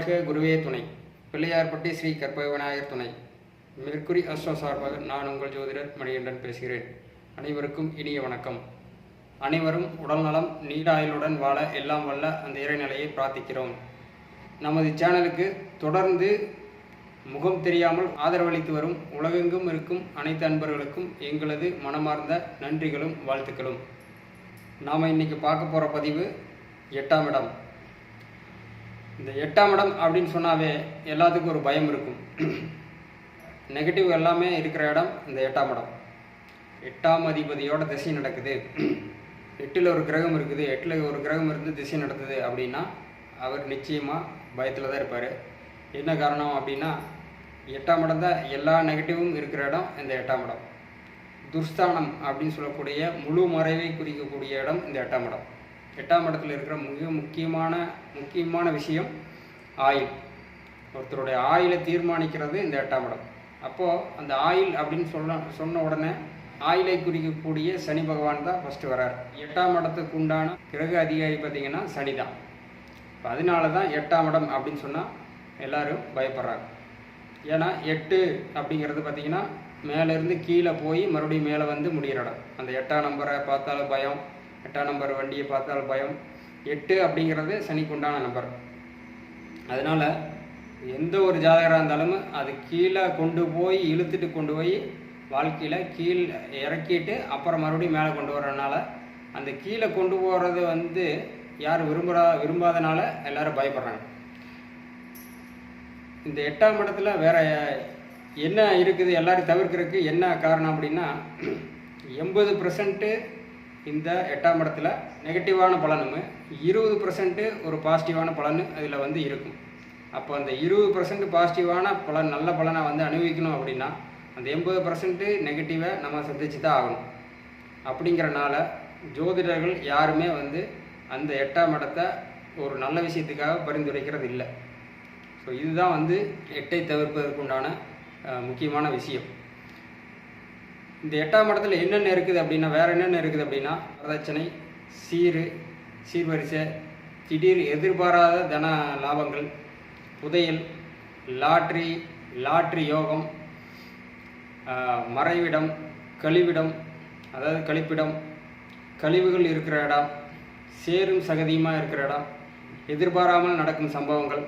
வாழ்க குருவே துணை. பிள்ளையார்பட்டி ஸ்ரீ கற்பக விநாயகர் துணை. மெர்க்குரி அஸ்ட்ரோ சார்பாக நான் உங்கள் ஜோதிடர் மணிகண்டன் பேசுகிறேன். அனைவருக்கும் இனிய வணக்கம். அனைவரும் உடல்நலம் நீடாயுளுடன் வாழ எல்லாம் வல்ல அந்த இறைநிலையை பிரார்த்திக்கிறோம். நமது சேனலுக்கு தொடர்ந்து முகம் தெரியாமல் ஆதரவளித்து வரும் உலகெங்கும் இருக்கும் அனைத்து அன்பர்களுக்கும் எங்களது மனமார்ந்த நன்றிகளும் வாழ்த்துக்களும். நாம் இன்னைக்கு பார்க்க போகிற பதிவு எட்டாம் இடம். இந்த எட்டாம் இடம் அப்படின்னு சொன்னாவே எல்லாத்துக்கும் ஒரு பயம் இருக்கும். நெகட்டிவ் எல்லாமே இருக்கிற இடம் இந்த எட்டாம் இடம். எட்டாம் அதிபதியோட திசை நடக்குது. எட்டில் ஒரு கிரகம் இருக்குது. எட்டில் ஒரு கிரகம் இருந்து திசை நடத்துது அப்படின்னா அவர் நிச்சயமாக பயத்தில் தான் இருப்பார். என்ன காரணம் அப்படின்னா எட்டாம் இடம் தான் எல்லா நெகட்டிவும் இருக்கிற இடம் இந்த எட்டாம் இடம். துர்ஸ்தானம் அப்படின்னு சொல்லக்கூடிய முழு மறைவை குறிக்கக்கூடிய இடம் இந்த எட்டாம் இடம். எட்டாம் இடத்துல இருக்கிற மிக முக்கியமான முக்கியமான விஷயம் ஆயில். ஒருத்தருடைய ஆயிலை தீர்மானிக்கிறது இந்த எட்டாம் இடம். அப்போது அந்த ஆயில் அப்படின்னு சொல்ல சொன்ன உடனே ஆயிலை குறிக்கக்கூடிய சனி பகவான் தான் ஃபஸ்ட்டு வரார் எட்டாம் இடத்துக்கு உண்டான கிரக அதிகாரி பார்த்திங்கன்னா சனி தான். இப்போ அதனால தான் எட்டாம் இடம் அப்படின்னு சொன்னால் எல்லோரும் பயப்படுறாங்க. ஏன்னா எட்டு அப்படிங்கிறது பார்த்தீங்கன்னா மேலேருந்து கீழே போய் மறுபடியும் மேலே வந்து முடிகிற இடம். அந்த எட்டாம் நம்பரை பார்த்தாலும் பயம். எட்டாம் நம்பர் வண்டியை பார்த்தால் பயம். எட்டு அப்படிங்கிறது சனிக்கு உண்டான நம்பர். அதனால் எந்த ஒரு ஜாதகராக இருந்தாலும் அது கீழே கொண்டு போய் இழுத்துட்டு கொண்டு போய் வாழ்க்கையில் கீழ் இறக்கிட்டு அப்புறம் மறுபடியும் மேலே கொண்டு வர்றதுனால அந்த கீழே கொண்டு போகிறது வந்து யார் விரும்புகிறா விரும்பாதனால எல்லோரும் பயப்படுறாங்க. இந்த எட்டாம் இடத்துல வேற என்ன இருக்குது எல்லோரும் தவிர்க்கிறதுக்கு என்ன காரணம் அப்படின்னா எண்பது பர்சன்ட்டு இந்த எட்டாம் இடத்துல நெகட்டிவான பலனும் இருபது பர்சன்ட்டு ஒரு பாசிட்டிவான பலன் அதில் வந்து இருக்கும். அப்போ அந்த இருபது பர்சன்ட் பாசிட்டிவான பலன் நல்ல பலனை வந்து அனுபவிக்கணும் அப்படின்னா அந்த எண்பது பர்சன்ட்டு நெகட்டிவை நம்ம சந்திச்சு தான் ஆகணும். அப்படிங்கிறனால ஜோதிடர்கள் யாருமே வந்து அந்த எட்டாம் இடத்தை ஒரு நல்ல விஷயத்துக்காக பரிந்துரைக்கிறது இல்லை ஸோ இதுதான் வந்து எட்டை தவிர்ப்பதற்கு உண்டான முக்கியமான விஷயம். இந்த எட்டாம் இடத்துல என்னென்ன இருக்குது அப்படின்னா வேறு என்னென்ன இருக்குது அப்படின்னா வரதட்சணை சீர் சீர்வரிசை திடீர் எதிர்பாராத தன லாபங்கள் புதையல் லாட்ரி லாட்ரி யோகம் மறைவிடம் கழிவிடம் அதாவது கழிப்பிடம் கழிவுகள் இருக்கிற இடம் சேரும் சகதியுமாக இருக்கிற இடம் எதிர்பாராமல் நடக்கும் சம்பவங்கள்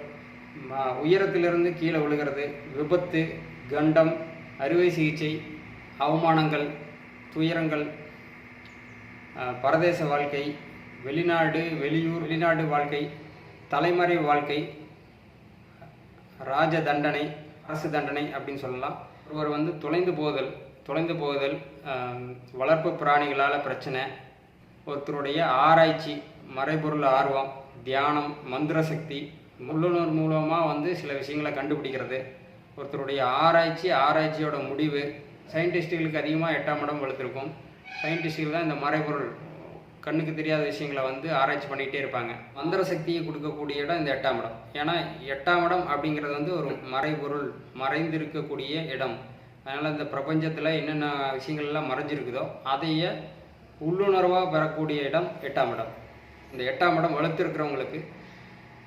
உயரத்திலிருந்து கீழே விழுகிறது விபத்து கண்டம் அறுவை சிகிச்சை அவமானங்கள் துயரங்கள் பரதேச வாழ்க்கை வெளிநாடு வெளியூர் வெளிநாடு வாழ்க்கை தலைமறை வாழ்க்கை ராஜ தண்டனை அரசு தண்டனை அப்படின்னு சொல்லலாம். ஒருவர் வந்து தொலைந்து போதல் தொலைந்து போதல் வளர்ப்பு பிராணிகளால் பிரச்சனை ஒருத்தருடைய ஆராய்ச்சி மறைபொருள் ஆர்வம் தியானம் மந்திர சக்தி உள்ளுணர் மூலமாக வந்து சில விஷயங்களை கண்டுபிடிக்கிறது. ஒருத்தருடைய ஆராய்ச்சி ஆராய்ச்சியோட முடிவு சயின்டிஸ்ட்டுகளுக்கு அதிகமாக எட்டாம் இடம் வளர்த்துருக்கும். சயின்டிஸ்ட்டுகள் தான் இந்த மறைபொருள் கண்ணுக்கு தெரியாத விஷயங்களை வந்து ஆராய்ச்சி பண்ணிகிட்டே இருப்பாங்க. மந்திர சக்தியை கொடுக்கக்கூடிய இடம் இந்த எட்டாம் இடம். ஏன்னா எட்டாம் இடம் அப்படிங்கிறது வந்து ஒரு மறைபொருள் மறைந்திருக்கக்கூடிய இடம். அதனால் இந்த பிரபஞ்சத்தில் என்னென்ன விஷயங்கள் எல்லாம் மறைஞ்சிருக்குதோ அதையே உள்ளுணர்வாக பெறக்கூடிய இடம் எட்டாம் இடம். இந்த எட்டாம் இடம் வளர்த்துருக்கிறவங்களுக்கு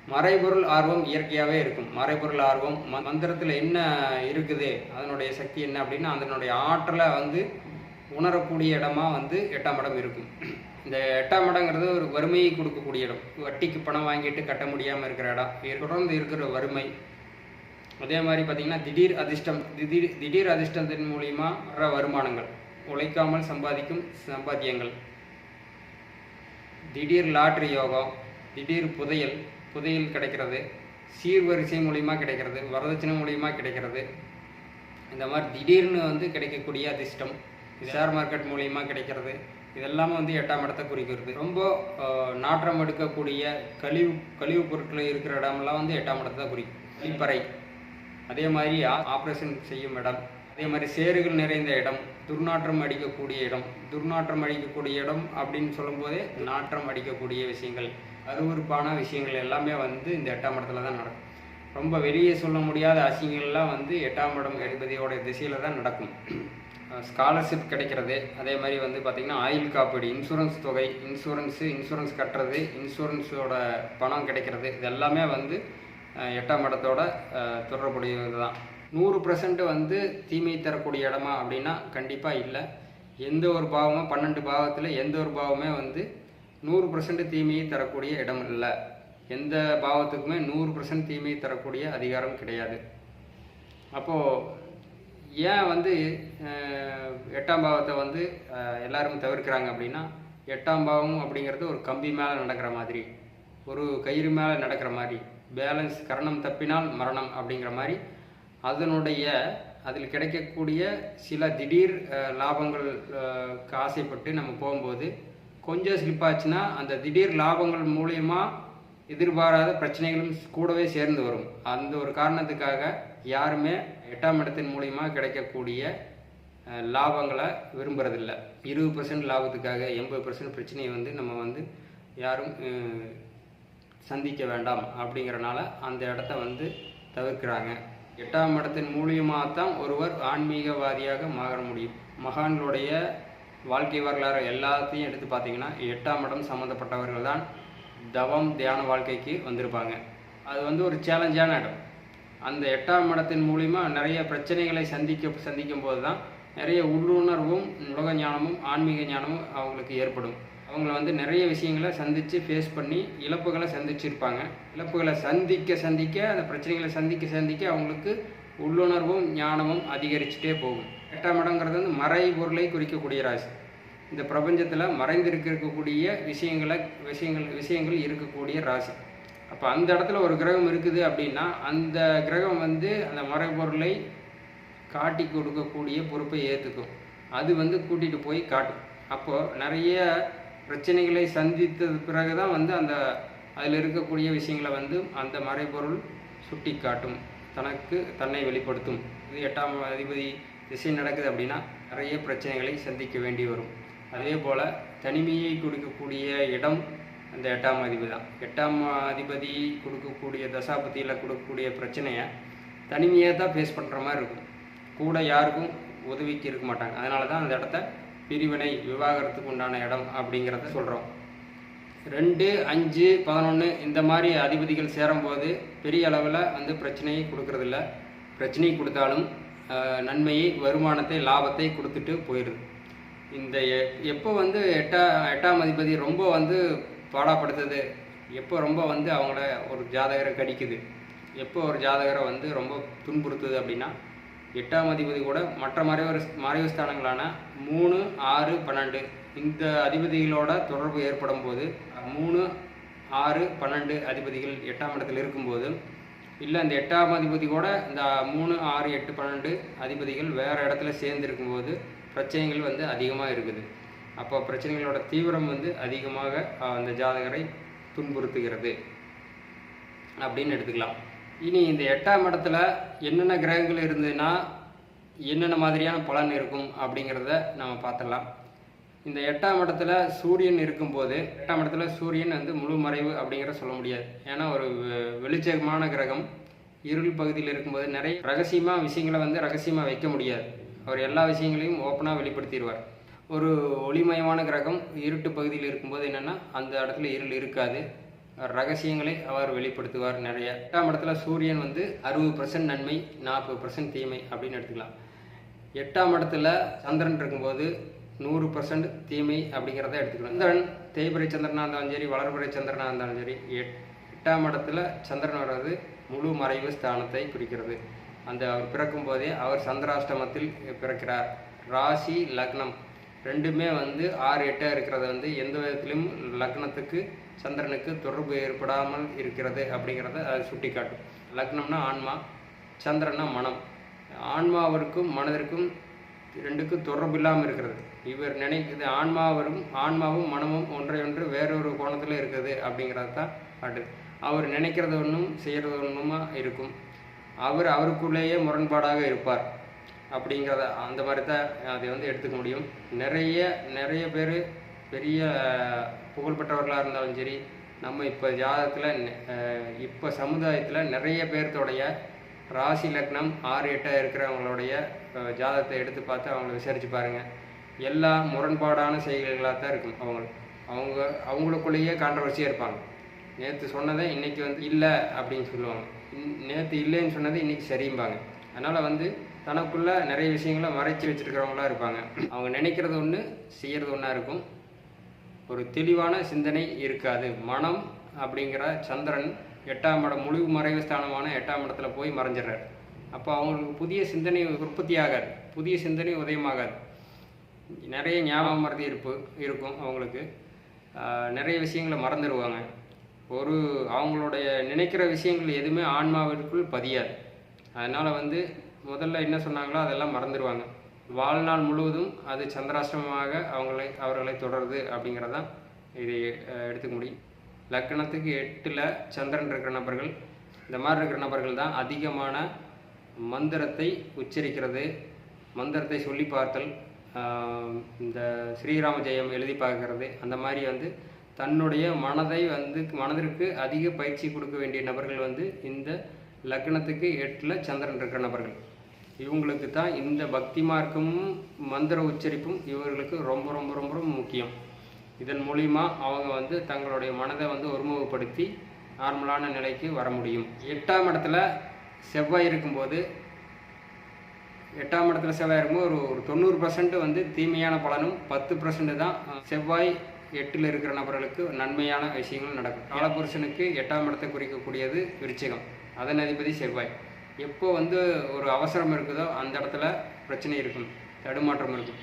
மறைபொருள் ஆர்வம் இயற்கையாகவே இருக்கும். மறைபொருள் ஆர்வம் ம- மந்திரத்தில் என்ன இருக்குது? அதனுடைய சக்தி என்ன அப்படின்னா அதனுடைய ஆற்றலை வந்து உணரக்கூடிய இடமா வந்து எட்டாம் இடம் இருக்கும். இந்த எட்டாம் இடங்கிறது ஒரு வறுமையை கொடுக்கக்கூடிய இடம். வட்டிக்கு பணம் வாங்கிட்டு கட்ட முடியாமல் இருக்கிற இடம். இது தொடர்ந்து இருக்கிற வறுமை. அதே மாதிரி பார்த்தீங்கன்னா திடீர் அதிர்ஷ்டம் திடீர் திடீர் அதிர்ஷ்டத்தின் மூலியமா வர வருமானங்கள். உழைக்காமல் சம்பாதிக்கும் சம்பாத்தியங்கள். திடீர் லாட்ரி யோகம் திடீர் புதையல் புதையல் கிடைக்கிறது சீர்வரிசை மூலியமா கிடைக்கிறது வரதட்சணை மூலியமா கிடைக்கிறது. இந்த மாதிரி திடீர்னு வந்து கிடைக்கக்கூடிய அதிர்ஷ்டம் ஷேர் மார்க்கெட் மூலியமா கிடைக்கிறது. இதெல்லாமே வந்து எட்டாம் இடத்தை குறிக்கிறது. ரொம்ப நாற்றம் எடுக்கக்கூடிய கழிவு கழிவுப் பொருட்கள் இருக்கிற இடமெல்லாம் வந்து எட்டாம் இடத்தை தான் குறிக்கும். கழிப்பறை அதே மாதிரி ஆப்ரேஷன் செய்யும் இடம். அதே மாதிரி சேறுகள் நிறைந்த இடம் துர்நாற்றம் அடிக்கக்கூடிய இடம். துர்நாற்றம் அடிக்கக்கூடிய இடம் அப்படின்னு சொல்லும்போதே நாற்றம் அடிக்கக்கூடிய விஷயங்கள். அருவருப்பான விஷயங்கள் எல்லாமே வந்து இந்த எட்டாம் இடத்துல தான் நடக்கும். ரொம்ப வெளியே சொல்ல முடியாத அசிங்கங்கள்லாம் வந்து எட்டாம் இடம் அதிபதியோட திசையில் தான் நடக்கும். ஸ்காலர்ஷிப் கிடைக்கிறது. அதே மாதிரி வந்து பார்த்திங்கன்னா ஆயுள் காப்பீடு இன்சூரன்ஸ் தொகை இன்சூரன்ஸு இன்சூரன்ஸ் கட்டுறது இன்சூரன்ஸோட பணம் கிடைக்கிறது. இது எல்லாமே வந்து எட்டாம் இடத்தோட தொடர்புடையது தான். நூறு பர்சன்ட் வந்து தீமை தரக்கூடிய இடமா அப்படின்னா கண்டிப்பாக இல்லை. எந்த ஒரு பாவமும் பன்னெண்டு பாவத்தில் எந்த ஒரு பாவமே வந்து நூறு பர்சன்ட் தீமையை தரக்கூடிய இடம் இல்லை. எந்த பாவத்துக்குமே நூறு பர்சன்ட் தீமையை தரக்கூடிய அதிகாரம் கிடையாது. அப்போது ஏன் வந்து எட்டாம் பாவத்தை வந்து எல்லாரும் தவிர்க்கிறாங்க அப்படின்னா எட்டாம் பாவம் அப்படிங்கிறது ஒரு கம்பி மேலே நடக்கிற மாதிரி ஒரு கயிறு மேலே நடக்கிற மாதிரி பேலன்ஸ் கரணம் தப்பினால் மரணம் அப்படிங்கிற மாதிரி அதனுடைய அதில் கிடைக்கக்கூடிய சில திடீர் லாபங்கள் ஆசைப்பட்டு நம்ம போகும்போது கொஞ்சம் ஸ்லிப் ஆச்சுன்னா அந்த திடீர் லாபங்கள் மூலயமா எதிர்பாராத பிரச்சனைகளும் கூடவே சேர்ந்து வரும். அந்த ஒரு காரணத்துக்காக யாருமே எட்டாம் இடத்தின் மூலயமா கிடைக்கக்கூடிய லாபங்களை விரும்புகிறதில்ல இருபது பர்சன்ட் லாபத்துக்காக எண்பது பர்சன்ட் பிரச்சனையை வந்து நம்ம வந்து யாரும் சந்திக்க வேண்டாம் அப்படிங்கிறனால அந்த இடத்த வந்து தவிர்க்கிறாங்க. எட்டாம் இடத்தின் மூலியமாக தான் ஒருவர் ஆன்மீகவாதியாக மாற முடியும். மகான்களுடைய வாழ்க்கை வரலாறு எல்லாத்தையும் எடுத்து பார்த்தீங்கன்னா எட்டாம் இடம் சம்மந்தப்பட்டவர்கள் தான் தவம் தியான வாழ்க்கைக்கு வந்திருப்பாங்க. அது வந்து ஒரு சேலஞ்சான இடம். அந்த எட்டாம் இடத்தின் மூலிமா நிறைய பிரச்சனைகளை சந்திக்க சந்திக்கும் போது தான் நிறைய உள்ளுணர்வும் உலக ஞானமும் ஆன்மீக ஞானமும் அவங்களுக்கு ஏற்படும். அவங்கள வந்து நிறைய விஷயங்களை சந்தித்து ஃபேஸ் பண்ணி இழப்புகளை சந்திச்சிருப்பாங்க. இழப்புகளை சந்திக்க சந்திக்க அந்த பிரச்சனைகளை சந்திக்க சந்திக்க அவங்களுக்கு உள்ளுணர்வும் ஞானமும் அதிகரிச்சுட்டே போகும். எட்டாம் இடங்கிறது வந்து மறைபொருளை குறிக்கக்கூடிய ராசி. இந்த பிரபஞ்சத்தில் மறைந்திருக்கக்கூடிய விஷயங்களை விஷயங்கள் விஷயங்கள் இருக்கக்கூடிய ராசி. அப்போ அந்த இடத்துல ஒரு கிரகம் இருக்குது அப்படின்னா அந்த கிரகம் வந்து அந்த மறைபொருளை காட்டி கொடுக்கக்கூடிய பொறுப்பை ஏற்றுக்கும் அது வந்து கூட்டிகிட்டு போய் காட்டும். அப்போது நிறைய பிரச்சனைகளை சந்தித்தது பிறகு தான் வந்து அந்த அதில் இருக்கக்கூடிய விஷயங்களை வந்து அந்த மறைபொருள் சுட்டி காட்டும் தனக்கு தன்னை வெளிப்படுத்தும். இது எட்டாம் அதிபதி திசை நடக்குது அப்படின்னா நிறைய பிரச்சனைகளை சந்திக்க வேண்டி வரும். அதே போல் தனிமையை கொடுக்கக்கூடிய இடம் அந்த எட்டாம் அதிபதி தான். எட்டாம் அதிபதி கொடுக்கக்கூடிய தசாபதியில் கொடுக்கக்கூடிய பிரச்சனையை தனிமையாக தான் ஃபேஸ் பண்ணுற மாதிரி இருக்கும். கூட யாருக்கும் உதவிக்கு இருக்க மாட்டாங்க. அதனால தான் அந்த இடத்த பிரிவினை விவாகரத்துக்கு உண்டான இடம் அப்படிங்கிறத சொல்கிறோம் ரெண்டு அஞ்சு பதினொன்று இந்த மாதிரி அதிபதிகள் சேரும்போது பெரிய அளவில் வந்து பிரச்சனையை கொடுக்கறதில்ல. பிரச்சனை கொடுத்தாலும் நன்மையை வருமானத்தை லாபத்தை கொடுத்துட்டு போயிடுது. இந்த எ- எப்போ வந்து எட்டா எட்டாம் அதிபதி ரொம்ப வந்து பாடாப்படுத்துது எப்போ ரொம்ப வந்து அவங்கள ஒரு ஜாதகரை கடிக்குது எப்போ ஒரு ஜாதகரை வந்து ரொம்ப துன்புறுத்துது அப்படின்னா எட்டாம் அதிபதி கூட மற்ற மறைவர் மறைவு ஸ்தானங்களான மூணு ஆறு பன்னெண்டு இந்த அதிபதிகளோட தொடர்பு ஏற்படும் போது மூணு ஆறு பன்னெண்டு அதிபதிகள் எட்டாம் இடத்தில் இருக்கும்போது இல்லை இந்த எட்டாம் அதிபதி கூட இந்த மூணு ஆறு எட்டு பன்னெண்டு அதிபதிகள் வேறு இடத்துல சேர்ந்துருக்கும் போது பிரச்சனைகள் வந்து அதிகமாக இருக்குது. அப்போ பிரச்சனைகளோட தீவிரம் வந்து அதிகமாக அந்த ஜாதகரை துன்புறுத்துகிறது. அப்படின்னு எடுத்துக்கலாம். இனி இந்த எட்டாம் இடத்துல என்னென்ன கிரகங்கள் இருந்ததுன்னா என்னென்ன மாதிரியான பலன் இருக்கும் அப்படிங்கிறத நம்ம பார்த்துடலாம். இந்த எட்டாம் இடத்துல சூரியன் இருக்கும்போது எட்டாம் இடத்துல சூரியன் வந்து முழு மறைவு அப்படிங்கிற சொல்ல முடியாது. ஏன்னா ஒரு வெ- வெளிச்சமான கிரகம் இருள் பகுதியில் இருக்கும்போது நிறைய ரகசியமாக விஷயங்களை வந்து ரகசியமாக வைக்க முடியாது. அவர் எல்லா விஷயங்களையும் ஓப்பனாக வெளிப்படுத்திடுவார். ஒரு ஒளிமயமான கிரகம் இருட்டு பகுதியில் இருக்கும்போது என்னென்னா அந்த இடத்துல இருள் இருக்காது. ரகசியங்களை அவர் வெளிப்படுத்துவார் நிறைய. எட்டாம் இடத்துல சூரியன் வந்து அறுபது பர்சன்ட் நன்மை நாற்பது பர்சன்ட் தீமை அப்படின்னு எடுத்துக்கலாம். எட்டாம் இடத்துல சந்திரன் இருக்கும்போது நூறு பர்சன்ட் தீமை அப்படிங்கிறத எடுத்துக்கலாம். இந்த தேய்பிரை சந்திரனாக இருந்தாலும் சரி வளர்பிறை சந்திரனாக இருந்தாலும் சரி எட் எட்டாம் இடத்துல சந்திரன் வர்றது முழு மறைவு ஸ்தானத்தை குறிக்கிறது. அந்த அவர் பிறக்கும் போதே அவர் சந்திராஷ்டமத்தில் பிறக்கிறார். ராசி லக்னம். ரெண்டுமே வந்து ஆறு எட்டாக இருக்கிறது வந்து எந்த விதத்திலும் லக்னத்துக்கு சந்திரனுக்கு தொடர்பு ஏற்படாமல் இருக்கிறது அப்படிங்கிறத அது சுட்டி காட்டும் லக்னம்னா ஆன்மா சந்திரன்னா மனம். ஆன்மாவிற்கும் மனதிற்கும் ரெண்டுக்கும் தொடர்பு இல்லாமல் இருக்கிறது. இவர் நினைக்குது ஆன்மாவரும் ஆன்மாவும் மனமும் ஒன்றை ஒன்று வேறொரு கோணத்தில் இருக்குது அப்படிங்கிறது தான் அடு அவர் நினைக்கிறது ஒன்றும் செய்கிறது ஒன்றுமா இருக்கும். அவர் அவருக்குள்ளேயே முரண்பாடாக இருப்பார். அப்படிங்கிறத அந்த மாதிரி தான் அதை வந்து எடுத்துக்க முடியும். நிறைய நிறைய பேர் பெரிய புகழ்பெற்றவர்களாக இருந்தாலும் சரி நம்ம இப்போ ஜாதகத்தில் இப்போ சமுதாயத்தில் நிறைய பேர்த்தோடைய ராசி லக்னம் ஆறு எட்டாக இருக்கிறவங்களுடைய ஜாதகத்தை எடுத்து பார்த்து அவங்கள விசாரித்து பாருங்கள் எல்லா முரண்பாடான செய்கைகளாக தான் இருக்கும் அவங்க அவங்க அவங்களுக்குள்ளேயே கான்ட்ரவர்சியாக இருப்பாங்க. நேற்று சொன்னதை இன்னைக்கு வந்து இல்லை அப்படின்னு சொல்லுவாங்க. நேற்று இல்லைன்னு சொன்னது இன்னைக்கு சரிம்பாங்க. அதனால் வந்து தனக்குள்ள நிறைய விஷயங்களை மறைச்சி வச்சிருக்கிறவங்களா இருப்பாங்க. அவங்க நினைக்கிறது ஒன்று செய்கிறது ஒன்றா இருக்கும். ஒரு தெளிவான சிந்தனை இருக்காது. மனம் அப்படிங்கிற சந்திரன் எட்டாம் இடம் முழு மறைவு ஸ்தானமான எட்டாம் இடத்துல போய் மறைஞ்சிடுறார். அப்போ அவங்களுக்கு புதிய சிந்தனை உற்பத்தி ஆகாது புதிய சிந்தனை உதயமாகாது. நிறைய ஞாபகம் மறதி இருப்பு இருக்கும் அவங்களுக்கு. நிறைய விஷயங்களை மறந்துடுவாங்க ஒரு அவங்களுடைய நினைக்கிற விஷயங்கள் எதுவுமே ஆன்மாவிற்குள் பதியாது. அதனால் வந்து முதல்ல என்ன சொன்னாங்களோ அதெல்லாம் மறந்துடுவாங்க வாழ்நாள் முழுவதும் அது சந்திராஷ்டமமாக அவங்களை அவர்களை தொடருது அப்படிங்கிறதான் இதை எடுத்துக்க முடியும். லக்கணத்துக்கு எட்டில் சந்திரன் இருக்கிற நபர்கள் இந்த மாதிரி இருக்கிற நபர்கள் தான் அதிகமான மந்திரத்தை உச்சரிக்கிறது மந்திரத்தை சொல்லி பார்த்தல் இந்த ஸ்ரீராம ஜெயம் எழுதி பார்க்கறது அந்த மாதிரி வந்து தன்னுடைய மனதை வந்து மனதிற்கு அதிக பயிற்சி கொடுக்க வேண்டிய நபர்கள் வந்து இந்த லக்னத்துக்கு எட்டில் சந்திரன் இருக்கிற நபர்கள். இவங்களுக்கு தான் இந்த பக்தி மார்க்கமும் மந்திர உச்சரிப்பும் இவர்களுக்கு ரொம்ப ரொம்ப ரொம்ப ரொம்ப முக்கியம். இதன் மூலிமா அவங்க வந்து தங்களுடைய மனதை வந்து ஒருமுகப்படுத்தி நார்மலான நிலைக்கு வர முடியும். எட்டாம் இடத்துல செவ்வாய் இருக்கும்போது எட்டாம் இடத்துல செவ்வாய் இருக்கும்போது ஒரு ஒரு தொண்ணூறு பர்சன்ட் வந்து தீமையான பலனும் பத்து பர்சன்ட் தான் செவ்வாய் எட்டில் இருக்கிற நபர்களுக்கு நன்மையான விஷயங்கள் நடக்கும். காலபுருஷனுக்கு எட்டாம் இடத்தை குறிக்கக்கூடியது விருச்சிகம். அதன் அதிபதி செவ்வாய். எப்போ வந்து ஒரு அவசரம் இருக்குதோ அந்த இடத்துல பிரச்சனை இருக்கும் தடுமாற்றம் இருக்கும்.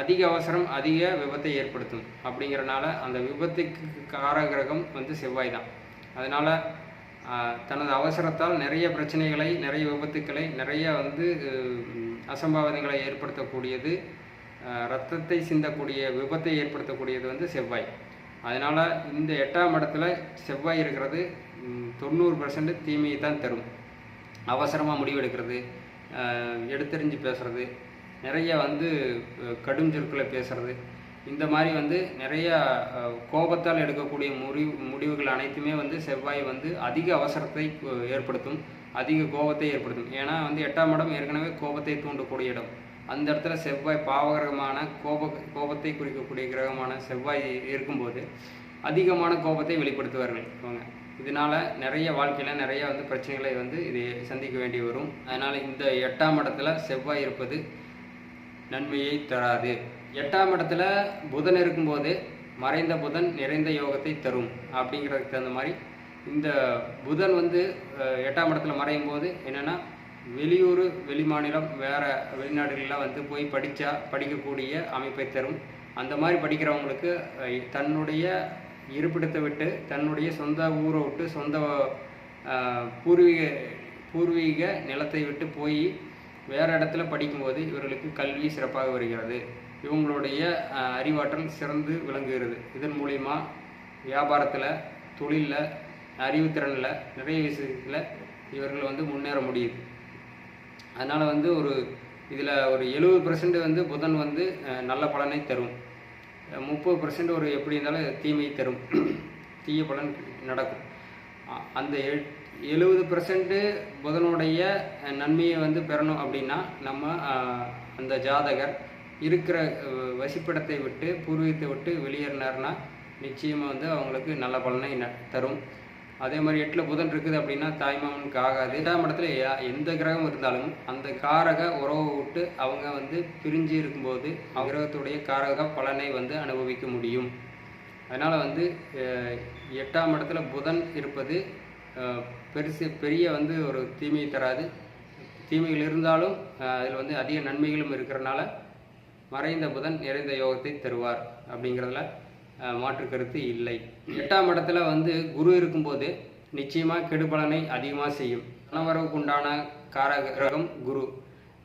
அதிக அவசரம் அதிக விபத்தை ஏற்படுத்தும். அப்படிங்கிறனால அந்த விபத்துக்கு கார கிரகம் வந்து செவ்வாய் தான். அதனால் தனது அவசரத்தால் நிறைய பிரச்சனைகளை நிறைய விபத்துக்களை நிறைய வந்து அசம்பாவிதங்களை ஏற்படுத்தக்கூடியது ரத்தத்தை சிந்தக்கூடிய விபத்தை ஏற்படுத்தக்கூடியது வந்து செவ்வாய். அதனால் இந்த எட்டாம் இடத்துல செவ்வாய் இருக்கிறது தொண்ணூறு பர்சன்ட் தீமையை தான் தரும். அவசரமாக முடிவெடுக்கிறது எடுத்தறிஞ்சு எடுத்தெறிஞ்சு நிறைய வந்து கடும் சொற்களை பேசுகிறது இந்த மாதிரி வந்து நிறைய கோபத்தால் எடுக்கக்கூடிய முடிவு முடிவுகள் அனைத்துமே வந்து செவ்வாய் வந்து அதிக அவசரத்தை ஏற்படுத்தும். அதிக கோபத்தை ஏற்படுத்தும். ஏன்னா வந்து எட்டாம் இடம் ஏற்கனவே கோபத்தை தூண்டக்கூடிய இடம். அந்த இடத்துல செவ்வாய் பாவகிரகமான கோப கோபத்தை குறிக்கக்கூடிய கிரகமான செவ்வாய் இருக்கும்போது அதிகமான கோபத்தை வெளிப்படுத்துவார்கள் இவங்க. இதனால நிறைய வாழ்க்கையில் நிறைய வந்து பிரச்சனைகளை வந்து இது சந்திக்க வேண்டி வரும். அதனால் இந்த எட்டாம் இடத்துல செவ்வாய் இருப்பது நன்மையை தராது. எட்டாம் இடத்துல புதன் இருக்கும்போது மறைந்த புதன் நிறைந்த யோகத்தை தரும் அப்படிங்கிறதுக்கு தகுந்த மாதிரி இந்த புதன் வந்து எட்டாம் இடத்துல மறையும் போது என்னென்னா வெளியூர் வெளிமாநிலம் வேறு வெளிநாடுகளெலாம் வந்து போய் படித்தா படிக்கக்கூடிய அமைப்பை தரும். அந்த மாதிரி படிக்கிறவங்களுக்கு தன்னுடைய இருப்பிடத்தை விட்டு தன்னுடைய சொந்த ஊரை விட்டு சொந்த பூர்வீக பூர்வீக நிலத்தை விட்டு போய் வேறு இடத்துல படிக்கும்போது இவர்களுக்கு கல்வி சிறப்பாக வருகிறது. இவங்களுடைய அறிவாற்றல் சிறந்து விளங்குகிறது. இதன் மூலிமா வியாபாரத்தில் தொழிலில் அறிவுத்திறனில் நிறைய விஷயத்தில் இவர்கள் வந்து முன்னேற முடியுது. அதனால் வந்து ஒரு இதில் ஒரு எழுபது பர்சன்ட் வந்து புதன் வந்து நல்ல பலனை தரும். முப்பது பர்சன்ட் ஒரு எப்படி இருந்தாலும் தீமை தரும். தீய பலன் நடக்கும். அந்த எழுபது பர்சன்ட்டு புதனுடைய நன்மையை வந்து பெறணும் அப்படின்னா நம்ம அந்த ஜாதகர் இருக்கிற வசிப்பிடத்தை விட்டு பூர்வீகத்தை விட்டு வெளியேறினார்னா நிச்சயமாக வந்து அவங்களுக்கு நல்ல பலனை ந- தரும். அதே மாதிரி எட்டில் புதன் இருக்குது அப்படின்னா தாய்மாமனுக்கு ஆகாது. எட்டாம் இடத்துல எந்த கிரகம் இருந்தாலும் அந்த காரக உறவை விட்டு அவங்க வந்து பிரிஞ்சு இருக்கும்போது அவங்க கிரகத்துடைய காரக பலனை வந்து அனுபவிக்க முடியும். அதனால் வந்து எட்டாம் இடத்துல புதன் இருப்பது பெருசு பெரிய வந்து ஒரு தீமையை தராது. தீமைகள் இருந்தாலும் அதில் வந்து அதிக நன்மைகளும் இருக்கிறனால மறைந்த புதன் நிறைந்த யோகத்தை தருவார் அப்படிங்கிறதுல மாற்று கருத்து இல்லை. எட்டாம் இடத்துல வந்து குரு இருக்கும்போது நிச்சயமாக கெடுபலனை அதிகமாக செய்யும். தனவரவுக்கு உண்டான காரக கிரகம் குரு.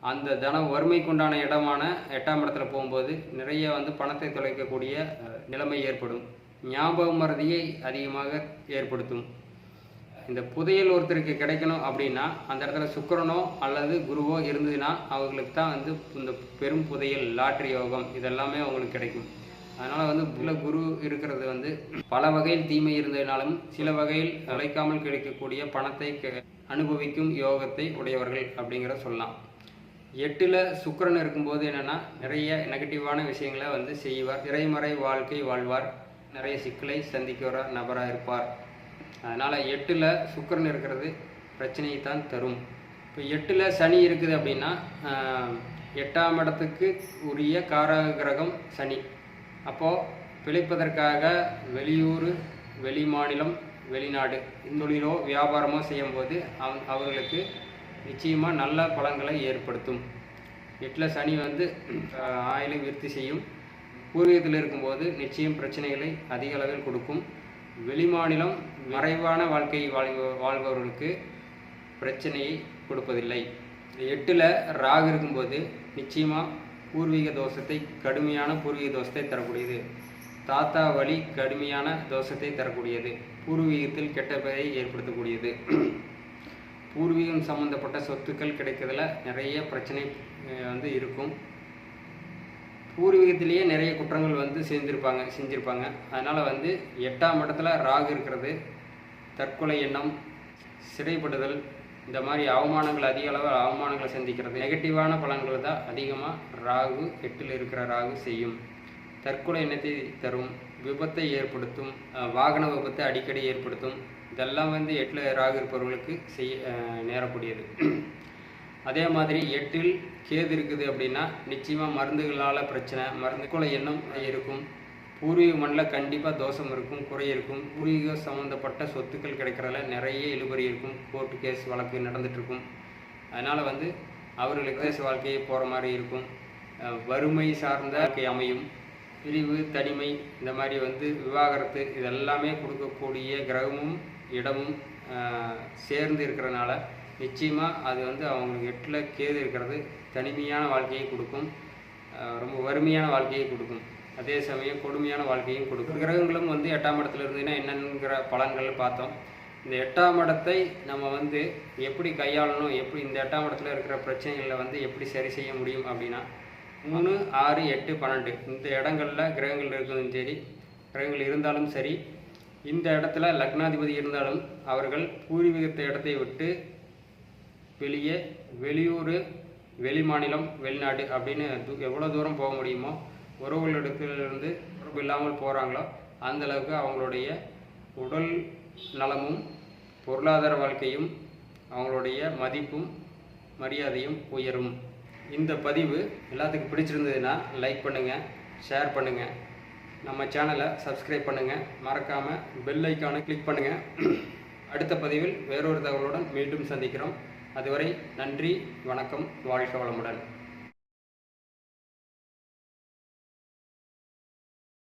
அந்த தன வறுமைக்குண்டான இடமான எட்டாம் இடத்துல போகும்போது நிறைய வந்து பணத்தை தொலைக்கக்கூடிய நிலைமை ஏற்படும். ஞாபக மறதியை அதிகமாக ஏற்படுத்தும். இந்த புதையல் ஒருத்தருக்கு கிடைக்கணும் அப்படின்னா அந்த இடத்துல சுக்கரனோ அல்லது குருவோ இருந்ததுன்னா அவங்களுக்கு தான் வந்து இந்த பெரும் புதையல் லாட்ரி யோகம் இதெல்லாமே அவங்களுக்கு கிடைக்கும். அதனால் வந்து உள்ள குரு இருக்கிறது வந்து பல வகையில் தீமை இருந்ததினாலும் சில வகையில் அழைக்காமல் கிடைக்கக்கூடிய பணத்தை அனுபவிக்கும் யோகத்தை உடையவர்கள் அப்படிங்கிற சொல்லலாம். எட்டில் சுக்கரன் இருக்கும்போது என்னென்னா நிறைய நெகட்டிவான விஷயங்களை வந்து செய்வார். திரைமறை வாழ்க்கை வாழ்வார். நிறைய சிக்கலை சந்திக்கிற நபராக இருப்பார். அதனால் எட்டில் சுக்கிரன் இருக்கிறது பிரச்சனையை தான் தரும். இப்போ எட்டில் சனி இருக்குது அப்படின்னா எட்டாம் இடத்துக்கு உரிய காரக கிரகம் சனி. அப்போது பிழைப்பதற்காக வெளியூர் வெளி மாநிலம் வெளிநாடு தொழிலோ வியாபாரமோ செய்யும்போது அவ அவர்களுக்கு நிச்சயமாக நல்ல பலன்களை ஏற்படுத்தும். எட்டில் சனி வந்து ஆயிலை ஆயுளை விருத்தி செய்யும். பூர்வீகத்தில் இருக்கும்போது நிச்சயம் பிரச்சனைகளை அதிக அளவில் கொடுக்கும். வெளிமாநிலம் மறைவான வாழ்க்கையை வாழ் வாழ்பவர்களுக்கு பிரச்சனையை கொடுப்பதில்லை. எட்டில் ராகு இருக்கும்போது நிச்சயமாக பூர்வீக தோஷத்தை கடுமையான பூர்வீக தோஷத்தை தரக்கூடியது. தாத்தா வழி கடுமையான தோஷத்தை தரக்கூடியது. பூர்வீகத்தில் கெட்ட பெயரை ஏற்படுத்தக்கூடியது. பூர்வீகம் சம்பந்தப்பட்ட சொத்துக்கள் கிடைக்கிறதுல நிறைய பிரச்சனை வந்து இருக்கும். பூர்வீகத்திலேயே நிறைய குற்றங்கள் வந்து சேர்ந்திருப்பாங்க செஞ்சுருப்பாங்க. அதனால் வந்து எட்டாம் இடத்துல ராகு இருக்கிறது தற்கொலை எண்ணம் சிறைப்படுதல் இந்த மாதிரி அவமானங்கள் அதிக அளவில் அவமானங்களை சந்திக்கிறது. நெகட்டிவான பலன்களை தான் அதிகமாக ராகு எட்டில் இருக்கிற ராகு செய்யும். தற்கொலை எண்ணத்தை தரும் விபத்தை ஏற்படுத்தும் வாகன விபத்தை அடிக்கடி ஏற்படுத்தும். இதெல்லாம் வந்து எட்டில் ராகு இருப்பவர்களுக்கு செய்ய நேரக்கூடியது. அதே மாதிரி எட்டில் கேது இருக்குது அப்படின்னா நிச்சயமாக மருந்துகளால் பிரச்சனை மருந்துக்குள்ள எண்ணம் இருக்கும். பூர்வீக மண்ணில் கண்டிப்பாக தோஷம் இருக்கும் குறை இருக்கும். பூர்வீக சம்மந்தப்பட்ட சொத்துக்கள் கிடைக்கிறதுல நிறைய இழுபறி இருக்கும். கோர்ட்டு கேஸ் வழக்கு நடந்துகிட்ருக்கும் இருக்கும். அதனால் வந்து அவர்களுக்கு தேச வாழ்க்கையை போகிற மாதிரி இருக்கும். வறுமை சார்ந்த வாழ்க்கை அமையும். பிரிவு தனிமை இந்த மாதிரி வந்து விவாகரத்து இதெல்லாமே கொடுக்கக்கூடிய கிரகமும் இடமும் சேர்ந்து இருக்கிறனால நிச்சயமாக அது வந்து அவங்களுக்கு எட்டில் கேது இருக்கிறது தனிமையான வாழ்க்கையை கொடுக்கும். ரொம்ப வறுமையான வாழ்க்கையை கொடுக்கும். அதே சமயம் கொடுமையான வாழ்க்கையும் கொடுக்கும். கிரகங்களும் வந்து எட்டாம் இடத்துல இருந்ததுன்னா என்னங்கிற பலன்கள் பார்த்தோம். இந்த எட்டாம் இடத்தை நம்ம வந்து எப்படி கையாளணும் எப்படி இந்த எட்டாம் இடத்துல இருக்கிற பிரச்சனைகளை வந்து எப்படி சரி செய்ய முடியும் அப்படின்னா மூணு ஆறு எட்டு பன்னெண்டு. இந்த இடங்களில் கிரகங்கள் இருக்கிறதும் சரி கிரகங்கள் இருந்தாலும் சரி இந்த இடத்துல லக்னாதிபதி இருந்தாலும் அவர்கள் பூர்வீகத்த இடத்தை விட்டு வெளியே வெளியூர் வெளிமாநிலம் வெளிநாடு அப்படின்னு எவ்வளோ தூரம் போக முடியுமோ உறவுகளிடத்திலிருந்து உறவு இல்லாமல் போகிறாங்களோ அந்த அளவுக்கு அவங்களுடைய உடல் நலமும் பொருளாதார வாழ்க்கையும் அவங்களுடைய மதிப்பும் மரியாதையும் உயரும். இந்த பதிவு எல்லாத்துக்கும் பிடிச்சிருந்ததுன்னா லைக் பண்ணுங்கள் ஷேர் பண்ணுங்கள் நம்ம சேனலை சப்ஸ்கிரைப் பண்ணுங்கள் மறக்காமல் பெல் ஐக்கானை கிளிக் பண்ணுங்கள் அடுத்த பதிவில் வேறொரு தகவலுடன் மீண்டும் சந்திக்கிறோம். அதுவரை நன்றி வணக்கம் வாழ்க வளமுடன்.